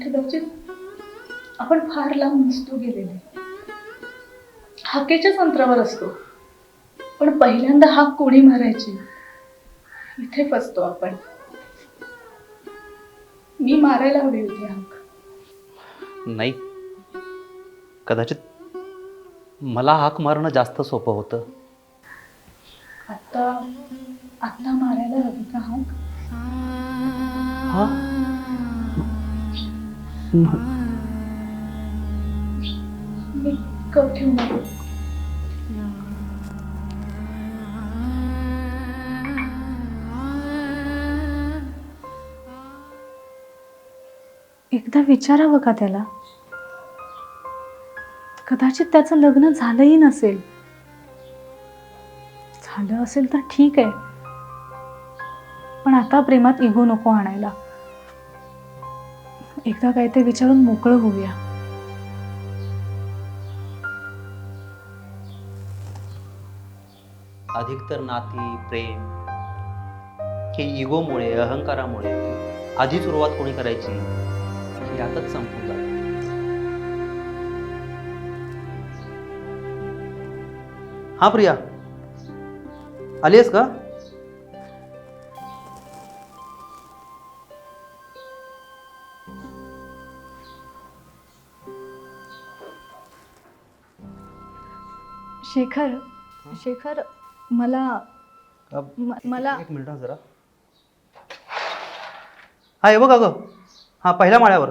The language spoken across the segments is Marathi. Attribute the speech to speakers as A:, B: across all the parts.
A: कदाचित आपण फार लांब नसतो गेलेले. हाकेच्याच अंतरावर असतो. पण पहिल्यांदा हाक कोणी मारायची? इथे फसतो आपण. मी मारायला हवी होती हाक.
B: नाही. कदाचित मला हाक मारणं जास्त सोपं होतं.
A: आता आता मारायला हवी का हाक?
B: हा.
C: एकदा विचारावं का त्याला? कदाचित त्याचं लग्न झालंही नसेल. झालं असेल तर ठीक आहे. पण आता प्रेमात इगो नको आणायला. एकदा काय ते विचारून मोकळं होऊया.
B: अधिकतर नाती प्रेम हे इगोमुळे अहंकारामुळे आधी सुरुवात कोणी करायची ही यातच संपून जात. हा प्रिया आली आहेस का?
C: शेखर शेखर मला म- मला
B: एक मिनिट हा जरा. हा हे बघ अगं हां पहिल्या माळ्यावर.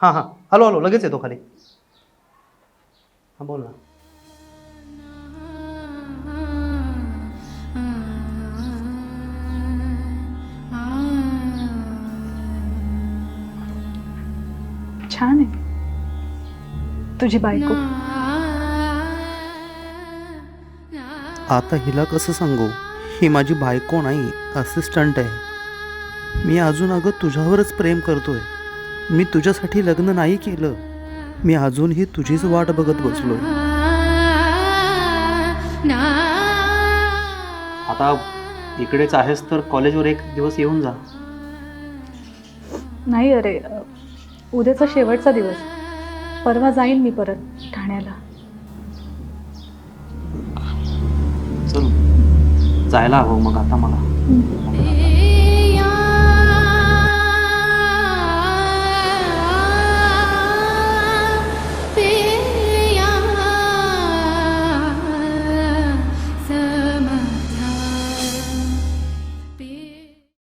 B: हां हां. हॅलो हॅलो लगेच येतो खाली. हां बोल ना.
C: छान आहे. तुझी बायको.
D: आता हिला कसं सांगू? ही माझी बायको नाही असिस्टंट आहे. मी अजून अगं तुझ्यावरच प्रेम करतोय. मी तुझ्यासाठी लग्न नाही केलं. मी अजूनही तुझीच वाट बघत बसलोय.
B: आता इकडेच आहेस तर कॉलेजवर एक दिवस येऊन जा.
C: नाही अरे उद्याचा शेवटचा दिवस. परवा जाईन मी परत ठाण्याला.
B: जायला हवं मग आता मला.